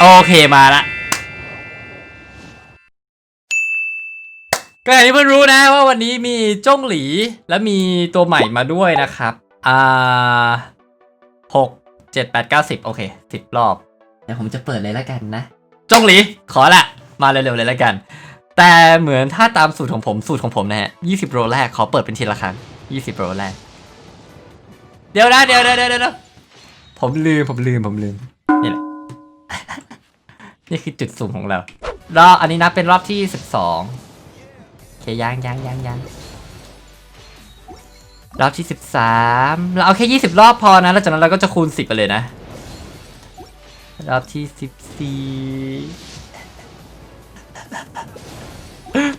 โอเคมาละก็อย่างที่เพื่อนรู้นะว่าวันนี้มีจ้งหลีและมีตัวใหม่มาด้วยนะครับ อ่าหกเจ็ดแปดเก้าสิบโอเคสิบรอบ เดี๋ยวผมจะเปิดเลยแล้วกันนะ จ้งหลี ขอละ มาเร็วๆเลยแล้วกัน แต่เหมือนถ้าตามสูตรของผมสูตรของผมนะฮะยี่สิบโรแรกขอเปิดเป็นทีละครั้งยี่สิบโรแรก เดี๋ยวนะเดี๋ยวเดี๋ยวเดี๋ยวเรียวผมลืมผมลืมผมลืม นี่คือจุดสุ่มของเรารอบอันนี้นับเป็นรอบที่สิบสองโอเคยังยังยังยังรอบที่สิบสามเราเอาแค่ยี่สิบรอบพอนะ แล้วจากนั้นเราก็จะคูณสิบไปเลยนะ รอบที่สิบสี่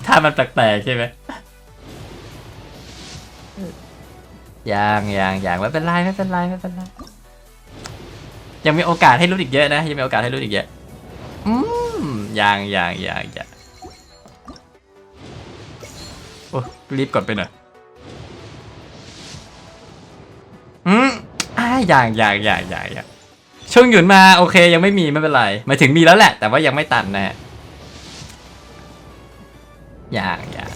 ถ้ามันแปลกๆใช่ไหมยังยังยังไม่เป็นไรไม่เป็นไรไม่เป็นไรยังมีโอกาสให้ลุ้นอีกเยอะนะ ยังมีโอกาสให้ลุ้นอีกเยอะ อืมยังยังยังยังโอ้รีบกดไปหน่อยอืมอ่าอย่างอย่างอย่างอย่างอย่างช่วงหยุดมาโอเคยังไม่มีไม่เป็นไรมาถึงมีแล้วแหละ แต่ว่ายังไม่ตันนะอย่างอย่าง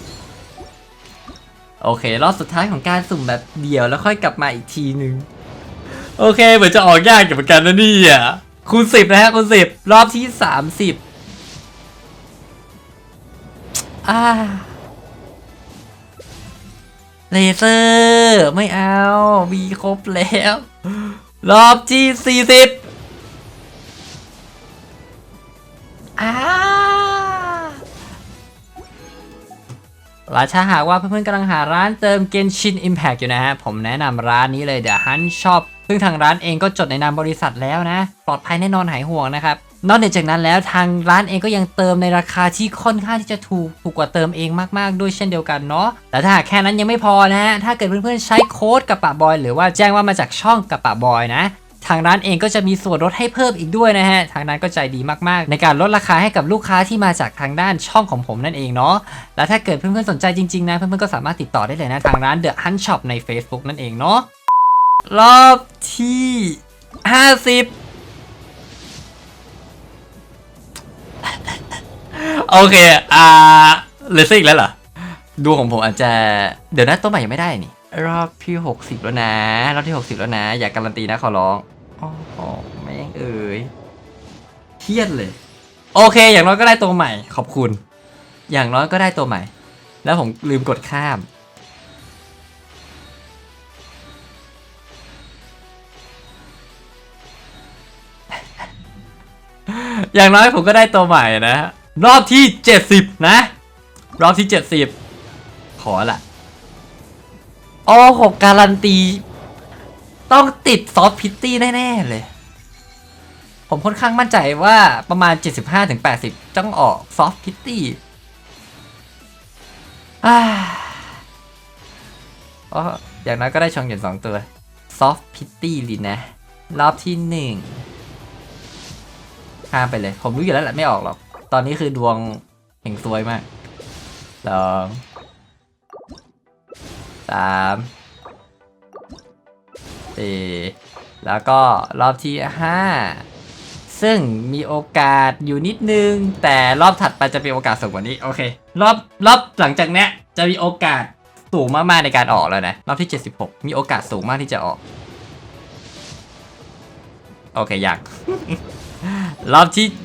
โอเค รอบสุดท้ายของการสุ่มแบบเดียวแล้วค่อยกลับมาอีกทีนึง โอเคเหมือนจะออกยากอยู่เหมือนกันนะนี่อะ คูณสิบนะฮะคูณสิบรอบที่สามสิบอ่าเลเซอร์ไม่เอามีครบแล้ว รอบที่สี่สิบอาราชาหากว่าเพื่อนๆกำลังหาร้านเติม Genshin Impact อยู่นะฮะ ผมแนะนำร้านนี้เลย The Hunt Shop ซึ่งทางร้านเองก็จดในนามบริษัทแล้วนะ ปลอดภัยแน่นอนหายห่วงนะครับ นอกจากนั้นแล้วทางร้านเองก็ยังเติมในราคาที่ค่อนข้างที่จะถูกถูกกว่าเติมเองมากๆด้วยเช่นเดียวกันเนาะ แต่ถ้าหากแค่นั้นยังไม่พอนะฮะ ถ้าเกิดเพื่อนๆใช้โค้ดกับปะบอยหรือว่าแจ้งว่ามาจากช่องกับปะบอยนะทางร้านเองก็จะมีส่วนลดให้เพิ่มอีกด้วยนะฮะ ทางร้านก็ใจดีมากๆ ในการลดราคาให้กับลูกค้าที่มาจากทางด้านช่องของผมนั่นเองเนาะ แล้วถ้าเกิดเพื่อนๆสนใจจริงๆนะ เพื่อนๆก็สามารถติดต่อได้เลยนะ ทางร้าน The Hunt Shop ใน Facebook นั่นเองเนาะ รอบที่50โอเค อ่าเลือซะอีกแล้วเหรอดวงของผมอาจจะ เดี๋ยวนะตัวใหม่ยังไม่ได้นี่ รอบที่60แล้วนะ รอบที่60แล้วนะ อย่าการันตีนะขอร้องโอ้โหแม่งเอ่ยเครียดเลย โอเค อย่างน้อยก็ได้ตัวใหม่ ขอบคุณ อย่างน้อยก็ได้ตัวใหม่ แล้วผมลืมกดข้าม อย่างน้อยผมก็ได้ตัวใหม่นะ รอบที่ 70 นะ รอบที่ 70 ขอละโอ้หกการันตี ต้องติดซอฟพิตตี้แน่ ๆ เลย ผมค่อนข้างมั่นใจว่าประมาณ 75-80 ต้องออกซอฟพิตตี้อาอ๋ออย่างน้อยก็ได้ชองเหยียนสองตัว ซอฟพิตตี้ลินนะ รอบที่หนึ่ง ข้ามไปเลย ผมรู้อยู่แล้วแหละไม่ออกหรอก ตอนนี้คือดวงแห่งซวยมากสองสามสี่แล้วก็รอบที่ห้าซึ่งมีโอกาสอยู่นิดนึง แต่รอบถัดไปจะเป็นโอกาสสูงกว่านี้ โอเค รอบรอบหลังจากเนี้ยจะมีโอกาสสูงมากๆในการออกแล้วนะ รอบที่ 76 มีโอกาสสูงมากที่จะออก โอเคอยาก รอบที่ 77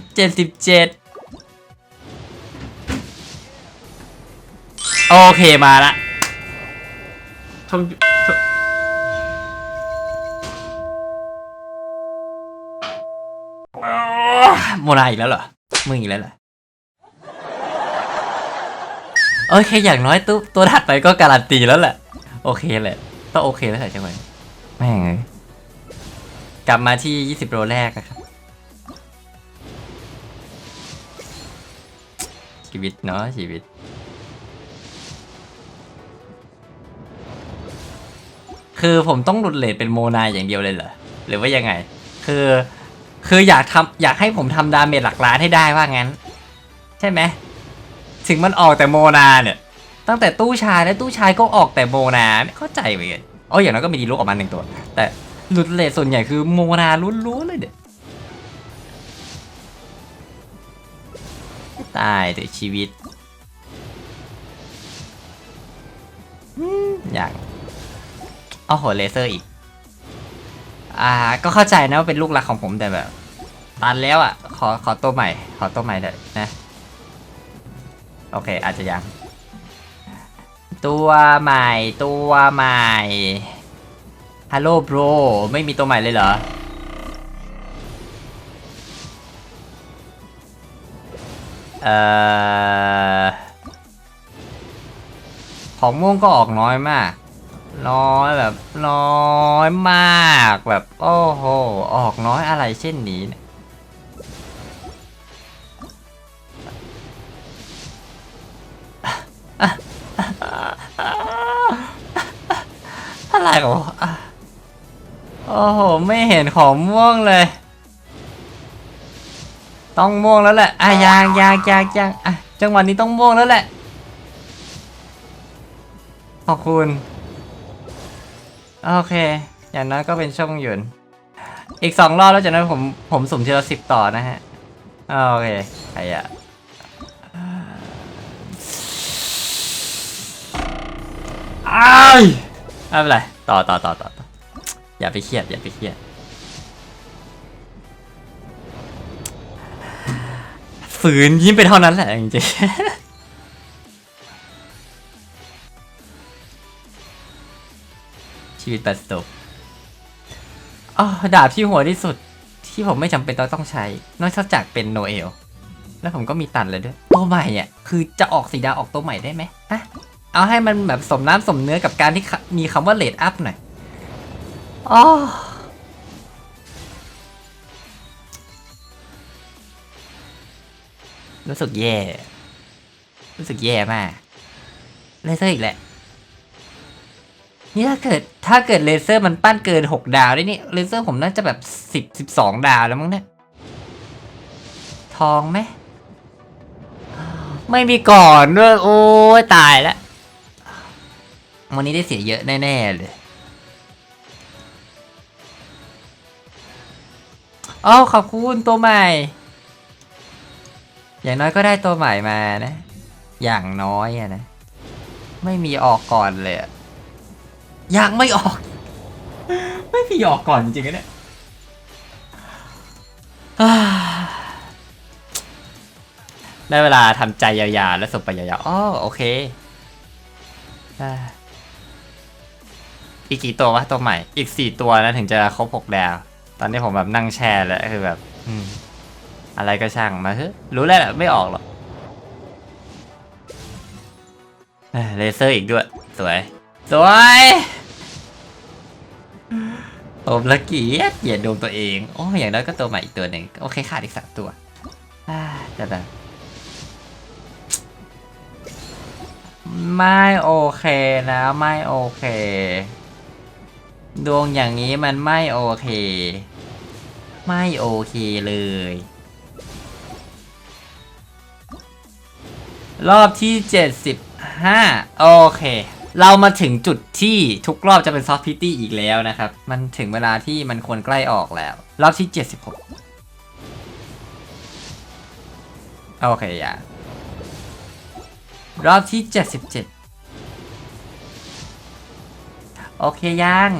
โอเคมาละชมชมโมนาอีกแล้วเหรอ มึงอีกแล้วเหรอ โอเค อย่างน้อยตัวตัวถัดไปก็การันตีแล้วแหละ โอเคแหละ ต้องโอเคแล้วแหละจังหวะนี้แม่งเลยกลับมาที่ 20 โลแรกนะครับ ชีวิตเนาะชีวิต คือผมต้องหลุดเลทเป็นโมนาอย่างเดียวเลยเหรอ หรือว่ายังไง คือ คืออยากทำอยากให้ผมทำดาเมจหลักล้านให้ได้ว่างั้น ใช่ไหม ถึงมันออกแต่โมนาเนี่ย ตั้งแต่ตู้ชายแล้วตู้ชายก็ออกแต่โมนาไม่เข้าใจเหมือนกันอ๋ออย่างนั้นก็มีดีลุกออกมาหนึ่งตัว แต่หลุดเลทส่วนใหญ่คือโมนาล้วนๆเลยเด็ด ตายเถอะชีวิตอย่างโอ้โหเลเซอร์อีก อ่า ก็เข้าใจนะว่าเป็นลูกรักของผมแต่แบบตันแล้วอะ ขอขอตัวใหม่ ขอตัวใหม่เถอะนะ โอเค อาจจะยัง ตัวใหม่ตัวใหม่ฮัลโหลบรไม่มีตัวใหม่เลยเหรอ เอ่อของม่วงก็ออกน้อยมาก น้อยแบบน้อยมากแบบโอ้โหออกน้อยอะไรเช่นนี้เนี่ยอะไรของอะโอ้โห ไม่เห็นของม่วงเลย ต้องม่วงแล้วแหละอะยางยางยางยางอะจังหวะนี้ต้องม่วงแล้วแหละ ขอบคุณ โอเค อย่างน้อยก็เป็นช่องหยุน อีกสองรอบแล้วจากนั้นผมผมสุ่มทีละสิบต่อนะฮะ โอเคใครอะอ้ายไม่เป็นไร ต่อต่อต่อต่อต่ออย่าไปเครียด อย่าไปเครียด ฝืนยิ้มไปเท่านั้นแหละจริงๆชีวิตบัสโตกอ๋อดาบที่โหัวที่สุด ที่ผมไม่จำเป็นต้องต้องใช้ นอกจากเป็นโนเอล แล้วผมก็มีตันเลยด้วย ตัวใหม่อะคือจะออกสีดาออกตัวใหม่ได้ไหมฮะเอาให้มันแบบสมน้ำสมเนื้อกับการที่มีคำว่าเลดอัพหน่อยอ๋อ รู้สึกแย่ รู้สึกแย่มาก เลเซอร์อีกแหละ นี่ถ้าเกิดถ้าเกิดเลเซอร์มันปั้นเกินหกดาวได้นี่เลเซอร์ผมน่าจะแบบสิบสิบสองดาวแล้วมั้งเนี่ย ทองไหม ไม่มีก่อนด้วยโอ้ยตายแล้ว วันนี้ได้เสียเยอะแน่ ๆ เลยอ๋อขอบคุณตัวใหม่ อย่างน้อยก็ได้ตัวใหม่มานะ อย่างน้อยอะนะ ไม่มีออกก่อนเลยยังไม่ออก ไม่มีออกก่อนจริงๆนะเนี่ยได้เวลาทำใจยาวๆแล้วสุบไปยาวๆอ๋อโอเค อีกกี่ตัววะตัวใหม่ อีกสี่ตัวนะถึงจะครบหกดาว ตอนนี้ผมแบบนั่งแช่แล้วคือแบบ อืม อะไรก็ช่างมาเถอะรู้แล้วแหละไม่ออกหรอกเลเซอร์อีกด้วย สวย สวยผมละเกียดเกลียดดวงตัวเอง โอ้ยอย่างน้อยก็ตัวใหม่อีกตัวหนึ่งโอเคขาดอีกสามตัวอ่าแต่แบบไม่โอเคนะไม่โอเค ดวงอย่างนี้มันไม่โอเค ไม่โอเคเลย รอบที่ 75 โอเค เรามาถึงจุดที่ทุกรอบจะเป็นซอฟต์พิตี้อีกแล้วนะครับ มันถึงเวลาที่มันควรใกล้ออกแล้ว รอบที่ 76 โอเคอย่ารอบที่ 77 โอเคยัง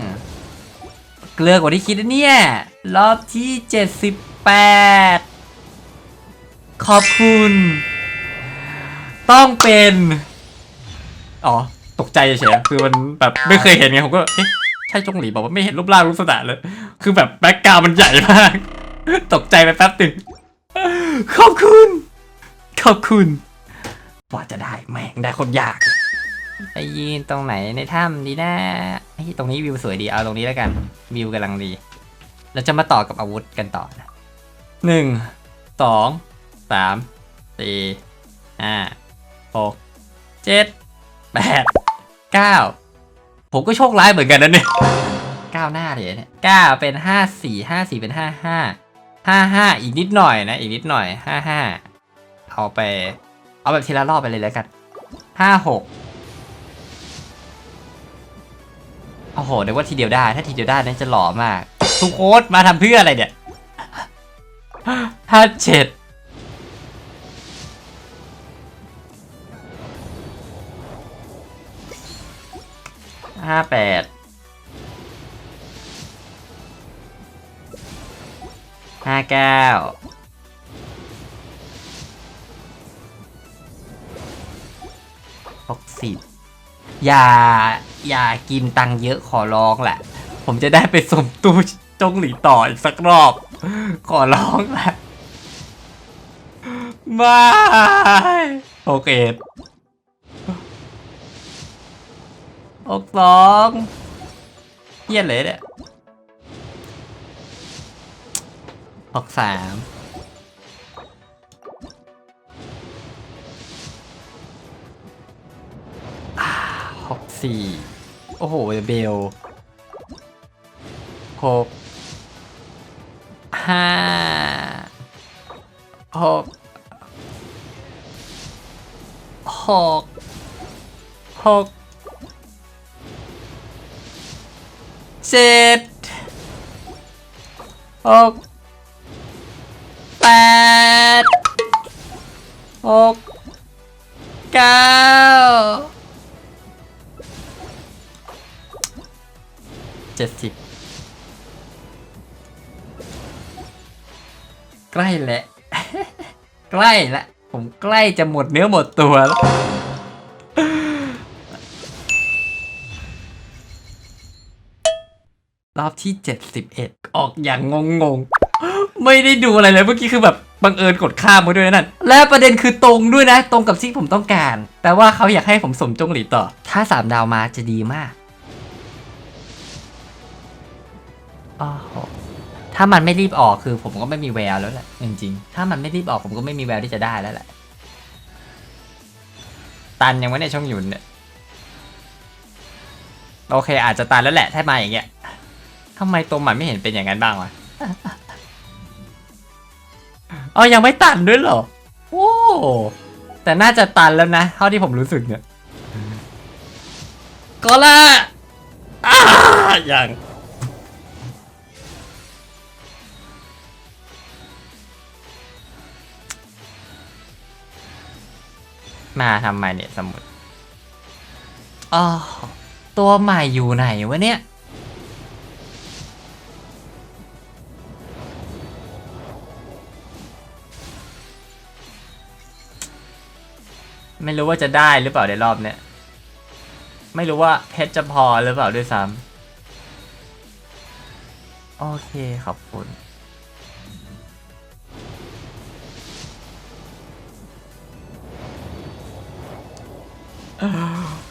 เกลือกว่าที่คิดนะเนี่ย รอบที่ 78 ขอบคุณ ต้องเป็น อ๋อ ตกใจเฉยคือมันแบบไม่เคยเห็นไงผมก็เอ๊ะใช่จงหลีบอกว่าไม่เห็นรูปร่างรูปสระเลย คือแบบแบ็กกราวด์มันใหญ่มาก ตกใจไปแป๊บหนึ่งขอบคุณ ขอบคุณว่าจะได้แม่งได้คนยาก ไปยืนตรงไหนในถ้ำดีนะเฮ้ตรงนี้วิวสวยดีเอาตรงนี้แล้วกันวิวกำลังดี เราจะมาต่อกับอาวุธกันต่อนะหนึ่งสองสามสี่ห้า กเจ็ดแปดเก้าผมก็โชคร้ายเหมือนกันนะเนี่ยเก้าหน้าเลยเนี่ยเก้าเป็นห้าสี่ห้าสี่เป็นห้าห้าห้าห้าอีกนิดหน่อยนะ อีกนิดหน่อยห้าห้าเอาไป เอาแบบทีละรอบไปเลยแล้วกันห้าหกโอ้โหนึกว่าทีเดียวได้ ถ้าทีเดียวได้นั่นจะหล่อมาก ทุกโค้ดมาทำเพื่ออะไรเนี่ยห้าเจ็ด ห้าแปดห้าเก้าหกสิบอย่า อย่ากินตังเยอะขอร้องแหละ ผมจะได้ไปสมตู้จงหลีต่ออีกสักรอบ ขอร้องแหละไม่โอเค หกสองเยี่ยเลยเนี่ยหกสามอ่าหกสี่โอ้โหเบลหกห้าหกหกหก เจ็ดหกแปดหกเก้าเจ็ดสิบใกล้แหละ ใกล้ละ ผมใกล้จะหมดเนื้อหมดตัวแล้ว รอบที่ 71 ออกอย่างงงๆไม่ได้ดูอะไรเลยเมื่อกี้คือแบบบังเอิญกดข้ามมาด้วยนั่นและประเด็นคือตรงด้วยนะ ตรงกับที่ผมต้องการแปลว่าเขาอยากให้ผมสมจงหลีต่อ ถ้า 3 ดาวมาจะดีมากอ้าวถ้ามันไม่รีบออกคือผมก็ไม่มีแววแล้วแหละจริงๆถ้ามันไม่รีบออกผมก็ไม่มีแววที่จะได้แล้วแหละตันยังไม่ในช่องหยุนเนี่ยโอเคอาจจะตันแล้วแหละถ้ามาอย่างเงี้ย ทำไมตัวใหม่ไม่เห็นเป็นอย่างนั้นบ้างวะเอายังไม่ตันด้วยเหรอ โอ้ แต่น่าจะตันแล้วนะ เท่าที่ผมรู้สึกเนี่ย ก็ละอ้าอย่างมาทำไมเนี่ยสมุดอ๋อตัวใหม่อยู่ไหนวะเนี่ย ไม่รู้ว่าจะได้หรือเปล่าในรอบเนี้ยไม่รู้ว่าเพชรจะพอหรือเปล่าด้วยซ้ำโอเคขอบคุณ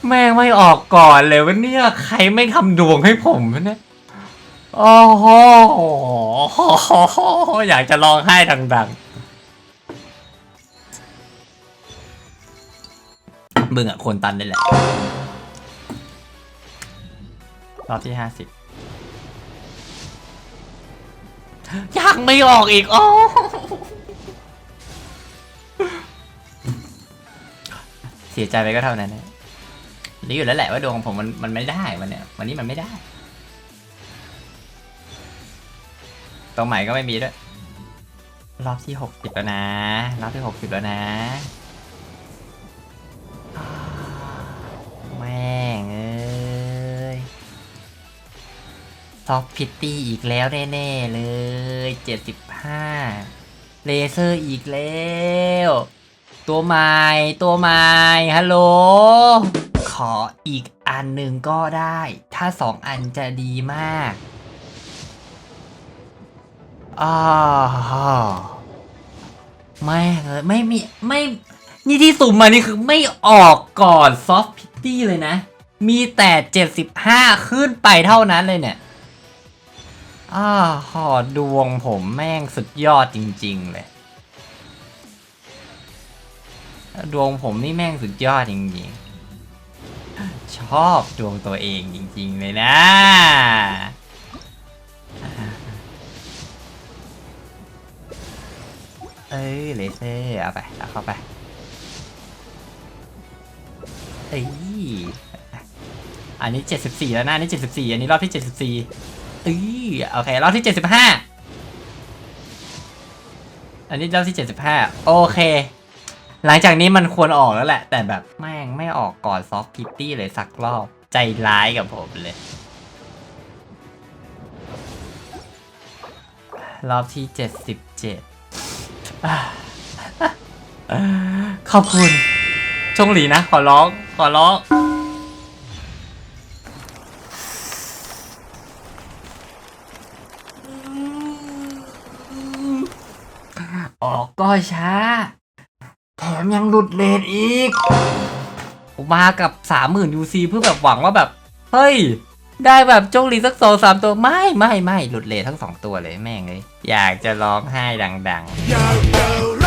แม่งไม่ออกก่อนเลยวะเนี่ย ใครไม่ทำดวงให้ผมวะเนี่ยโอ้โหอยากจะร้องไห้ดังๆ มึงอะควรตันได้แหละ รอบที่ห้าสิบยังไม่ออกอีก โอ้เสียใจไปก็เท่านั้นนะรู้อยู่แล้วแหละว่าดวงของผมมันมันไม่ได้วันเนี้ยวันนี้มันไม่ได้ตัวใหม่ก็ไม่มีด้วย รอบที่หกสิบแล้วนะ รอบที่หกสิบแล้วนะ ซอฟพิตตี้อีกแล้วแน่ๆเลยเจ็ดสิบห้าเลเซอร์อีกแล้ว ตัวใหม่ตัวใหม่ฮัลโหล ขออีกอันหนึ่งก็ได้ ถ้าสองอันจะดีมากอ้าไม่เลยไม่มีไม่นี่ที่สุ่มมานี่คือไม่ออกก่อนซอฟพิตตี้เลยนะ มีแต่ 75 ขึ้นไปเท่านั้นเลยเนี่ย อ้าหอดวงผมแม่งสุดยอดจริง ๆ เลย ดวงผมนี่แม่งสุดยอดจริงๆ ชอบดวงตัวเองจริง ๆ เลยนะเอ้ยเลเซอร์เอาไปเอาเข้าไปเอ้ยอันนี้ 74 แล้วนะอันนี้ 74 อันนี้รอบที่ 74 เอ้ยโอเครอบที่75อันนี้รอบที่75โอเค หลังจากนี้มันควรออกแล้วแหละ แต่แบบแม่งไม่ออกก่อนซอฟต์พิตตี้เลยสักรอบ ใจร้ายกับผมเลย รอบที่77อ่าขอบคุณ ชงหลีนะ ขอร้อง ขอร้อง ออกก็ช้า แถมยังหลุดเลทอีก ผมมากับ 30,000 UC เพื่อแบบหวังว่าแบบ เฮ้ย ได้แบบจงหลีสักสองสามตัวไม่ไม่ไม่หลุดเลททั้งสองตัวเลยแม่งเลย อยากจะร้องไห้ดัง ๆ